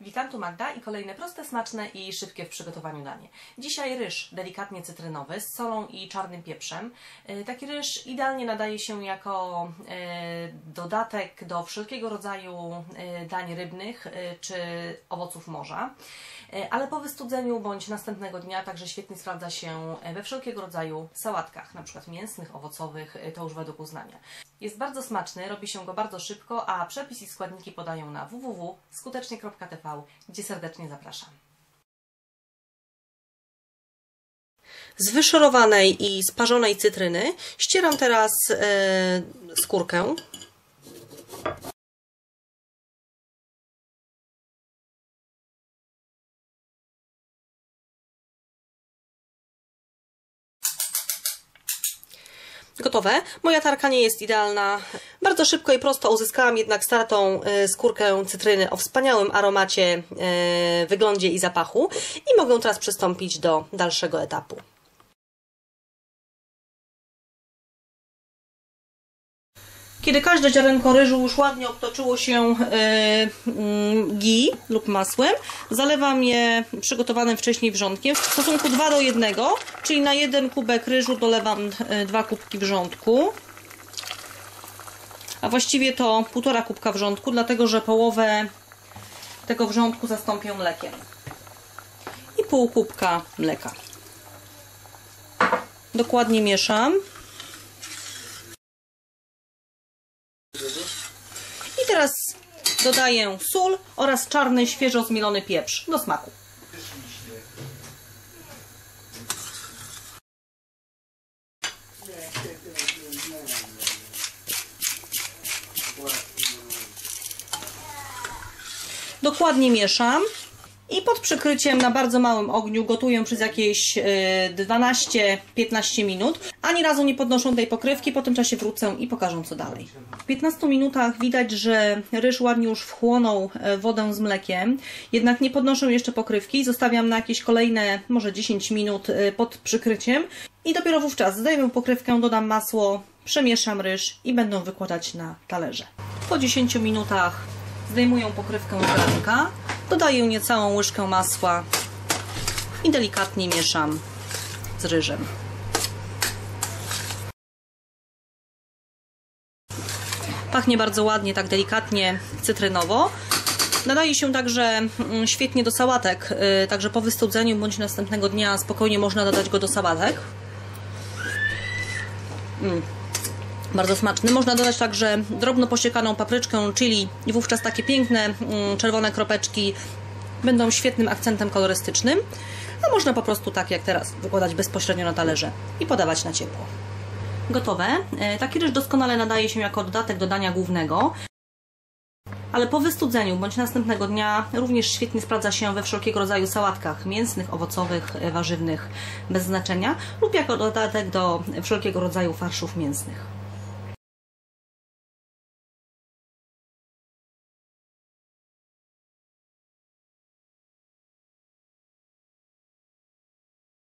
Witam, tu Magda i kolejne proste, smaczne i szybkie w przygotowaniu danie. Dzisiaj ryż delikatnie cytrynowy z solą i czarnym pieprzem. E, Taki ryż idealnie nadaje się jako e, dodatek do wszelkiego rodzaju e, dań rybnych czy owoców morza. Ale po wystudzeniu bądź następnego dnia także świetnie sprawdza się we wszelkiego rodzaju sałatkach, przykład mięsnych, owocowych, to już według uznania. Jest bardzo smaczny, robi się go bardzo szybko, a przepis i składniki podają na www.skutecznie.tv, gdzie serdecznie zapraszam. Z wyszorowanej i sparzonej cytryny ścieram teraz e, skórkę. Gotowe. Moja tarka nie jest idealna. Bardzo szybko i prosto uzyskałam jednak startą e, skórkę cytryny o wspaniałym aromacie, e, wyglądzie i zapachu i mogę teraz przystąpić do dalszego etapu. Kiedy każde ziarenko ryżu już ładnie obtoczyło się e, mm, ghee lub masłem, zalewam je przygotowanym wcześniej wrzątkiem w stosunku 2 do 1, czyli na jeden kubek ryżu dolewam e, dwa kubki wrzątku. A właściwie to półtora kubka wrzątku, dlatego że połowę tego wrzątku zastąpię mlekiem. I pół kubka mleka. Dokładnie mieszam. I teraz dodaję sól oraz czarny, świeżo zmielony pieprz do smaku. Dokładnie mieszam i pod przykryciem na bardzo małym ogniu gotuję przez jakieś 12-15 minut. Ani razu nie podnoszę tej pokrywki, po tym czasie wrócę i pokażę co dalej. W 15 minutach widać, że ryż ładnie już wchłonął e, wodę z mlekiem, jednak nie podnoszę jeszcze pokrywki, zostawiam na jakieś kolejne może 10 minut e, pod przykryciem i dopiero wówczas zdejmę pokrywkę, dodam masło, przemieszam ryż i będę wykładać na talerze. Po 10 minutach zdejmuję pokrywkę z garnka, dodaję niecałą łyżkę masła i delikatnie mieszam z ryżem. Pachnie bardzo ładnie, tak delikatnie cytrynowo. Nadaje się także mm, świetnie do sałatek, y, także po wystudzeniu bądź następnego dnia spokojnie można dodać go do sałatek. Mm. Bardzo smaczny. Można dodać także drobno posiekaną papryczkę chili i wówczas takie piękne mm, czerwone kropeczki będą świetnym akcentem kolorystycznym. A można po prostu tak jak teraz wykładać bezpośrednio na talerze i podawać na ciepło. Gotowe. E, Taki ryż doskonale nadaje się jako dodatek do dania głównego. Ale po wystudzeniu bądź następnego dnia również świetnie sprawdza się we wszelkiego rodzaju sałatkach mięsnych, owocowych, e, warzywnych, bez znaczenia lub jako dodatek do wszelkiego rodzaju farszów mięsnych.